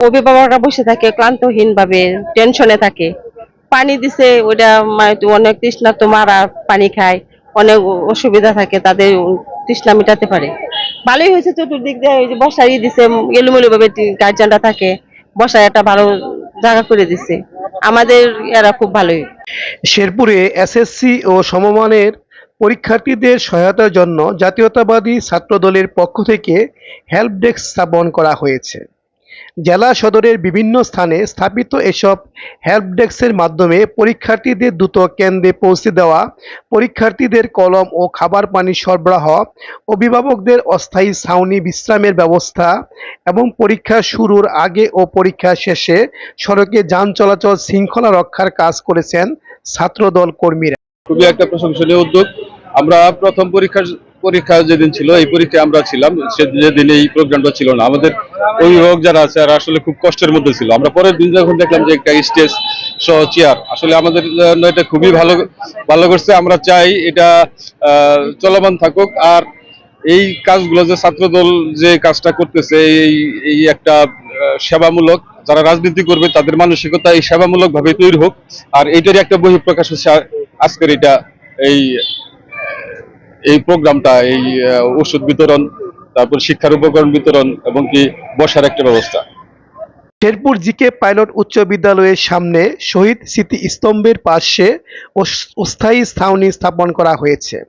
অভিভাবকরা বসে থাকে ক্লান্তহীন ভাবে টেনশনে থাকে। পানি দিছে, ওইটা অনেক তৃষ্ণা তো মারা পানি খায়, অনেক অসুবিধা থাকে, তাদের তৃষ্ণা মেটাতে পারে। ভালোই হয়েছে চতুর্দিক দিয়ে ওই যে বসাই দিছে এলোমেলো ভাবে থাকে বসায় একটা ভালো জায়গা করে দিছে। আমাদের এরা খুব ভালোই। শেরপুরে এসএসসি ও সমমানের পরীক্ষার্থীদের সহায়তার জন্য জাতীয়তাবাদী ছাত্রদলের পক্ষ থেকে হেল্প ডেস্ক স্থাপন করা হয়েছে। জেলা সদরের বিভিন্ন স্থানে স্থাপিত এসব হেল্প ডেস্কের মাধ্যমে পরীক্ষার্থীদের দ্রুত কেন্দ্রে পৌঁছে দেওয়া, পরীক্ষার্থীদের কলম ও খাবার পানি সরবরাহ, অভিভাবকদের অস্থায়ী ছাউনি বিশ্রামের ব্যবস্থা এবং পরীক্ষা শুরুর আগে ও পরীক্ষা শেষে সড়কে যান চলাচল শৃঙ্খলা রক্ষার কাজ করেছেন ছাত্রদল কর্মীরা। খুবই একটা প্রশংসনীয় উদ্যোগ। আমরা প্রথম পরীক্ষার পরীক্ষা যেদিন ছিল, এই পরীক্ষায় আমরা ছিলাম। যেদিন এই প্রোগ্রামটা ছিল না, আমাদের অভিভাবক যারা আছে তারা আসলে খুব কষ্টের মধ্যে ছিল। আমরা পরের দিন যখন দেখলাম যে একটা স্টেজ সহ চেয়ার আসলে আমাদের জন্য এটা খুবই ভালো ভালো করছে। আমরা চাই এটা চলমান থাকুক। আর এই কাজগুলো যে ছাত্রদল যে কাজটা করতেছে, এই এই একটা সেবামূলক, যারা রাজনীতি করবে, তাদের মানসিকতা এই সেবামূলক ভাবে তৈরি হোক। আর এইটারই একটা বহিঃপ্রকাশ হচ্ছে আজকের এটা, এই এই প্রোগ্রামটা, এই ওষুধ বিতরণ, তারপর শিক্ষার উপকরণ বিতরণ এবং কি বসার একটা ব্যবস্থা। শেরপুর জিকে পাইলট উচ্চ বিদ্যালয়ের সামনে শহীদ স্মৃতি স্তম্ভের পাশে অস- অস্থায়ী ছাউনি স্থাপন করা হয়েছে।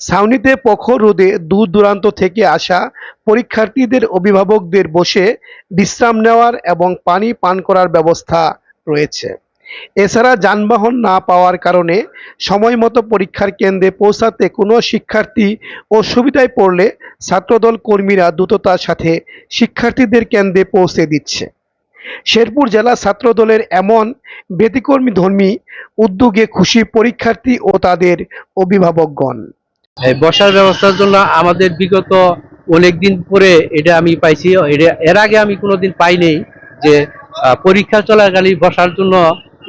ছাউনিতে প্রখর রোদে দূর দূরান্ত থেকে আসা পরীক্ষার্থীদের অভিভাবকদের বসে বিশ্রাম নেওয়ার এবং পানি পান করার ব্যবস্থা রয়েছে। এছাড়া যানবাহন না পাওয়ার কারণে সময় মতো পরীক্ষার কেন্দ্রে পৌঁছাতে কোনো শিক্ষার্থী অসুবিধায় পড়লে ছাত্রদল কর্মীরা দ্রুততার সাথে শিক্ষার্থীদের কেন্দ্রে পৌঁছে দিচ্ছে। শেরপুর জেলা ছাত্রদলের এমন ব্যতিকর্মী ধর্মী উদ্যোগে খুশি পরীক্ষার্থী ও তাদের অভিভাবকগণ। বসার ব্যবস্থার জন্য আমাদের বিগত অনেক দিন পরে এটা আমি পাইছি এর আগে আমি কোনোদিন পাইনি যে পরীক্ষা চলাকালীন বসার জন্য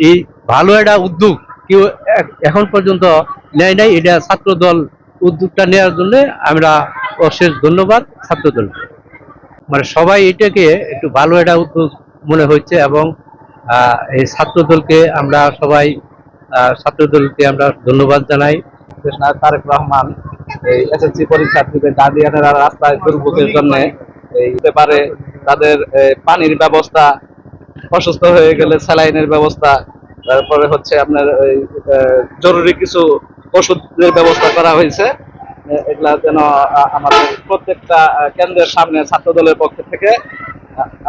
এই ভালো একটা উদ্যোগ কেউ এখন পর্যন্ত নেয় নাই। এটা ছাত্রদল উদ্যোগটা নেওয়ার জন্য আমরা অশেষ ধন্যবাদ ছাত্রদল। মানে সবাই এটাকে একটু ভালো একটা উদ্যোগ মনে হচ্ছে এবং এই ছাত্রদলকে আমরা সবাই ছাত্রদলকে আমরা ধন্যবাদ জানাই। তারেক রহমান, এই এসএসসি পরীক্ষার্থীদের গার্ডিয়ানেরা রাস্তায় দুর্ভোগের জন্য এই হতে পারে তাদের পানির ব্যবস্থা অসুস্থ হয়ে গেলে স্যালাইনের ব্যবস্থা, তারপরে হচ্ছে আপনার জরুরি কিছু ওষুধের ব্যবস্থা করা হয়েছে। এগুলা যেন আমাদের প্রত্যেকটা কেন্দ্রের সামনে ছাত্রদলের পক্ষ থেকে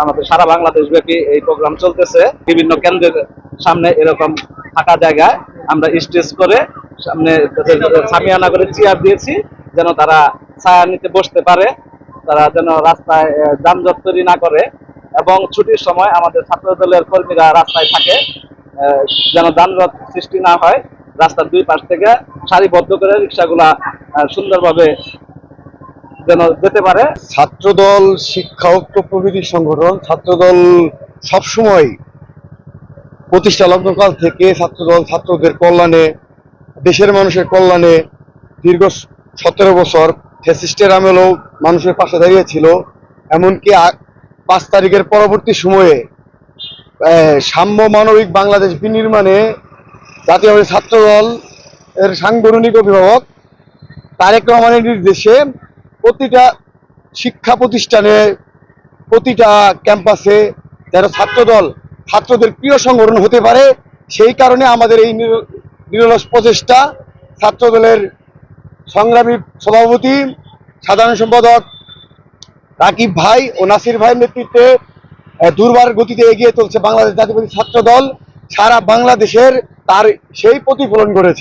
আমাদের সারা বাংলাদেশ ব্যাপী এই প্রোগ্রাম চলতেছে। বিভিন্ন কেন্দ্রের সামনে এরকম ফাঁকা জায়গায় আমরা স্টেজ করে সামনে সামিয়ানা করে চেয়ার দিয়েছি, যেন তারা ছায়া নিতে বসতে পারে, তারা যেন রাস্তায় যানজট তৈরি না করে। এবং ছুটির সময় আমাদের ছাত্র দলের কর্মীরা রাস্তায় থাকে যেন যানজট সৃষ্টি না হয়। রাস্তার দুই পাশ থেকে সারিবদ্ধ করে রিক্সাগুলা সুন্দরভাবে যেন যেতে পারে। ছাত্রদল শিক্ষা ঐক্য প্রভৃতি সংগঠন, ছাত্রদল সবসময় প্রতিষ্ঠা লগ্নকাল থেকে ছাত্রদল ছাত্রদের কল্যাণে, দেশের মানুষের কল্যাণে দীর্ঘ সতেরো বছর ফ্যাসিস্টের আমেলও মানুষের পাশে দাঁড়িয়েছিল এমনকি পাঁচ তারিখের পরবর্তী সময়ে সাম্য মানবিক বাংলাদেশ বিনির্মাণে জাতীয় ছাত্রদল এর সাংগঠনিক অভিভাবক তারেক রহমানের নির্দেশে প্রতিটা শিক্ষা প্রতিষ্ঠানে, প্রতিটা ক্যাম্পাসে যারা ছাত্রদল, ছাত্রদের প্রিয় সংগঠন হতে পারে, সেই কারণে আমাদের এই নির- নিরলস প্রচেষ্টা ছাত্রদলের সংগ্রামী সভাপতি, সাধারণ সম্পাদক রাকিব ভাই ও নাসির ভাইয়ের নেতৃত্বে দুর্বার গতিতে এগিয়ে চলছে বাংলাদেশ জাতীয়বাদী ছাত্র দল সারা বাংলাদেশের তার সেই প্রতিফলন করেছে